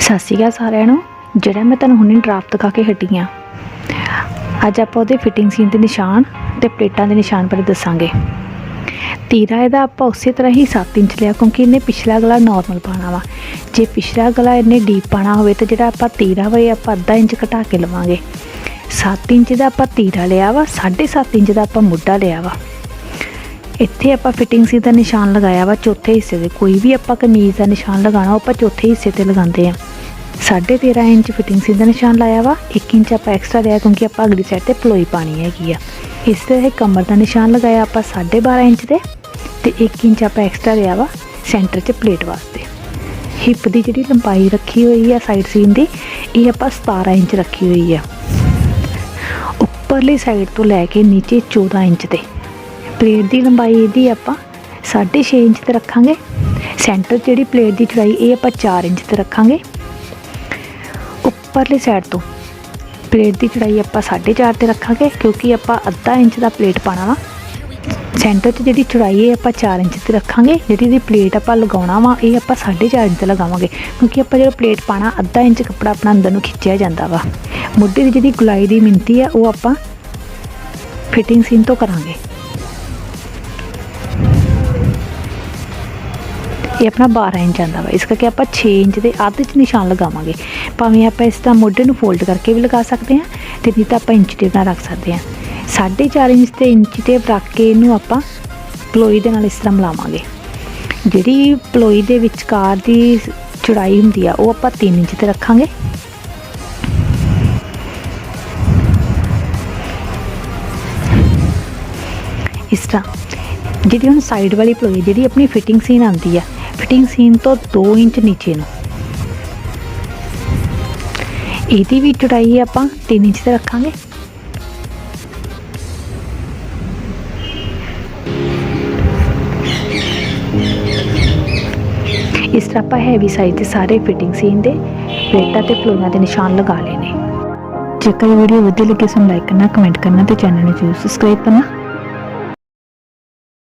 ਸਤਿ ਸ਼੍ਰੀ ਅਕਾਲ ਸਾਰਿਆਂ ਨੂੰ। ਜਿਹੜਾ ਮੈਂ ਤੁਹਾਨੂੰ ਹੁਣੇ ਡਰਾਫਟ ਦਿਖਾ ਕੇ ਹਟੀ ਹਾਂ ਅੱਜ ਆਪਾਂ ਉਹਦੇ ਫਿਟਿੰਗ ਸੀਨ ਦੇ ਨਿਸ਼ਾਨ ਤੇ ਪਲੇਟਾਂ ਦੇ ਨਿਸ਼ਾਨ ਬਾਰੇ ਦੱਸਾਂਗੇ। ਤੀਰਾ ਇਹਦਾ ਆਪਾਂ ਉਸੇ ਤਰ੍ਹਾਂ ਹੀ 7 ਇੰਚ ਲਿਆ ਕਿਉਂਕਿ ਇਹਨੇ ਪਿਛਲਾ ਗਲਾ ਨਾਰਮਲ ਪਾਣਾ ਵਾ। ਜੇ ਪਿਛਲਾ ਗਲਾ ਇਹਨੇ ਡੀਪ ਪਾਣਾ ਹੋਵੇ ਤਾਂ ਜਿਹੜਾ ਆਪਾਂ ਤੀਰਾ ਵਾ ਇਹ ਆਪਾਂ ਅੱਧਾ ਇੰਚ ਘਟਾ ਕੇ ਲਵਾਂਗੇ। 7 ਇੰਚ ਦਾ ਆਪਾਂ ਤੀਰਾ ਲਿਆ ਵਾ 7.5 ਇੰਚ ਦਾ ਆਪਾਂ ਮੁੱਢਾ ਲਿਆ ਵਾ। ਇੱਥੇ ਆਪਾਂ ਫਿਟਿੰਗ ਸੀ ਦਾ ਨਿਸ਼ਾਨ ਲਗਾਇਆ ਵਾ, ਚੌਥੇ ਹਿੱਸੇ ਦੇ ਕੋਈ ਵੀ ਆਪਾਂ ਕਮੀਜ਼ ਦਾ ਨਿਸ਼ਾਨ ਲਗਾਉਣਾ, ਉਹ ਆਪਾਂ ਚੌਥੇ ਹਿੱਸੇ ਤੇ ਲਗਾਉਂਦੇ ਆ। 13.5 ਇੰਚ ਫਿਟਿੰਗ ਸੀ ਦਾ ਨਿਸ਼ਾਨ ਲਾਇਆ ਵਾ 1 ਇੰਚ ਆਪਾਂ ਐਕਸਟਰਾ ਲਿਆ ਕਿਉਂਕਿ ਆਪਾਂ ਅਗਲੀ ਸਾਈਡ ਤੇ ਪਲੋਈ ਪਾਣੀ ਹੈਗੀ ਆ। ਇਸ ਤਰ੍ਹਾਂ ਕਮਰ ਦਾ ਨਿਸ਼ਾਨ ਲਗਾਇਆ ਆਪਾਂ 12.5 ਇੰਚ ਤੇ ਤੇ 1 ਇੰਚ ਆਪਾਂ ਐਕਸਟਰਾ ਲਿਆ ਵਾ ਸੈਂਟਰ 'ਚ ਪਲੇਟ ਵਾਸਤੇ। ਹਿੱਪ ਦੀ ਜਿਹੜੀ ਲੰਬਾਈ ਰੱਖੀ ਹੋਈ ਆ ਸਾਈਡ ਸੀਨ ਦੀ, ਇਹ ਆਪਾਂ 17 ਇੰਚ ਰੱਖੀ ਹੋਈ ਆ। ਉੱਪਰਲੀ ਸਾਈਡ ਤੋਂ ਲੈ ਕੇ ਨੀਚੇ 14 ਇੰਚ ਤੇ। ਪਲੇਟ ਦੀ ਲੰਬਾਈ ਇਹਦੀ ਆਪਾਂ 6.5 ਇੰਚ ਤੇ ਰੱਖਾਂਗੇ। ਸੈਂਟਰ 'ਚ ਜਿਹੜੀ ਪਲੇਟ ਦੀ ਚੌੜਾਈ, ਇਹ ਆਪਾਂ 4 ਇੰਚ ਤੇ ਰੱਖਾਂਗੇ। ਉੱਪਰਲੀ ਸਾਈਡ ਤੋਂ। ਪਲੇਟ ਦੀ ਚੜਾਈ ਆਪਾਂ 4.5 ਤੇ ਰੱਖਾਂਗੇ, ਕਿਉਂਕਿ ਆਪਾਂ ਅੱਧਾ ਇੰਚ ਦਾ ਪਲੇਟ ਪਾਣਾ ਵਾ। ਸੈਂਟਰ 'ਚ ਜਿਹੜੀ ਚੌੜਾਈ ਹੈ, ਆਪਾਂ 4 ਇੰਚ ਤੇ ਰੱਖਾਂਗੇ। ਜਿਹੜੀ ਦੀ ਪਲੇਟ ਆਪਾਂ ਲਗਾਉਣਾ ਵਾ, ਇਹ ਆਪਾਂ 4.5 ਇੰਚ ਤੇ ਲਗਾਵਾਂਗੇ। ਕਿਉਂਕਿ ਆਪਾਂ ਜਿਹੜਾ ਪਲੇਟ ਪਾਣਾ ਅੱਧਾ ਇੰਚ ਕੱਪੜਾ ਆਪਣਾ ਅੰਦਰ ਨੂੰ ਖਿੱਚਿਆ ਜਾਂਦਾ ਵਾ। ਮੁੱਢੇ ਦੀ ਜਿਹੜੀ ਗੁਲਾਈ ਦੀ ਮਿੰਤੀ ਹੈ, ਉਹ ਆਪਾਂ ਫਿਟਿੰਗ ਸੀਨ ਤੋਂ ਕਰਾਂਗੇ। ਇਹ ਆਪਣਾ 12 ਇੰਚ ਆਂਦਾ ਵਾ। ਇਸ ਕਰਕੇ ਆਪਾਂ 6 ਇੰਚ ਦੇ ਅੱਧ 'ਚ ਨਿਸ਼ਾਨ ਲਗਾਵਾਂਗੇ। ਭਾਵੇਂ ਆਪਾਂ ਇਸ ਤਰ੍ਹਾਂ ਮੋਢੇ ਨੂੰ ਫੋਲਡ ਕਰਕੇ ਵੀ ਲਗਾ ਸਕਦੇ ਹਾਂ ਤੇ ਨਹੀਂ ਤਾਂ ਆਪਾਂ ਇੰਚ ਟੇਪ ਨਾਲ ਰੱਖ ਸਕਦੇ ਹਾਂ। 4.5 ਇੰਚ ਤੇ ਇੰਚ ਟੇਪ ਰੱਖ ਕੇ ਇਹਨੂੰ ਆਪਾਂ ਪਲੋਈ ਦੇ ਨਾਲ ਇਸ ਤਰ੍ਹਾਂ ਮਿਲਾਵਾਂਗੇ। ਜਿਹੜੀ ਪਲੋਈ ਦੇ ਵਿਚਕਾਰ ਦੀ ਚੌੜਾਈ ਹੁੰਦੀ ਆ, ਉਹ ਆਪਾਂ 3 ਇੰਚ ਤੇ ਰੱਖਾਂਗੇ। ਇਸ ਤਰ੍ਹਾਂ। ਜਿਹੜੀ ਹੁਣ ਸਾਈਡ ਵਾਲੀ ਪਲੋਈ, ਜਿਹੜੀ ਆਪਣੀ ਫਿਟਿੰਗ ਸੀਨ ਆਉਂਦੀ ਆ ਫਿਟਿੰਗ ਸੀਨ ਤੋਂ 2 ਇੰਚ ਨੀਚੇ ਨੂੰ। ਇਹਦੀ ਵੀ ਚੌੜਾਈ ਆਪਾਂ 3 ਇੰਚ ਤੇ ਰੱਖਾਂਗੇ। ਇਸ ਤਰ੍ਹਾਂ ਆਪਾਂ ਹੈਵੀ ਸਾਈਜ਼ ਦੇ ਸਾਰੇ ਫਿਟਿੰਗ ਸੀਨ ਦੇ ਪਲੇਟਾਂ ਤੇ ਪਲੋਈਆਂ ਦੇ ਨਿਸ਼ਾਨ ਲਗਾ ਲਏ ਨੇ। ਜੇਕਰ ਇਹ ਵੀਡੀਓ ਵਧੀਆ ਲੱਗੇ ਤਾਂ ਲਾਈਕ ਕਰਨਾ ਕਮੈਂਟ ਕਰਨਾ ਤੇ ਚੈਨਲ ਨੂੰ ਜਰੂਰ ਸਬਸਕ੍ਰਾਈਬ ਕਰਨਾ।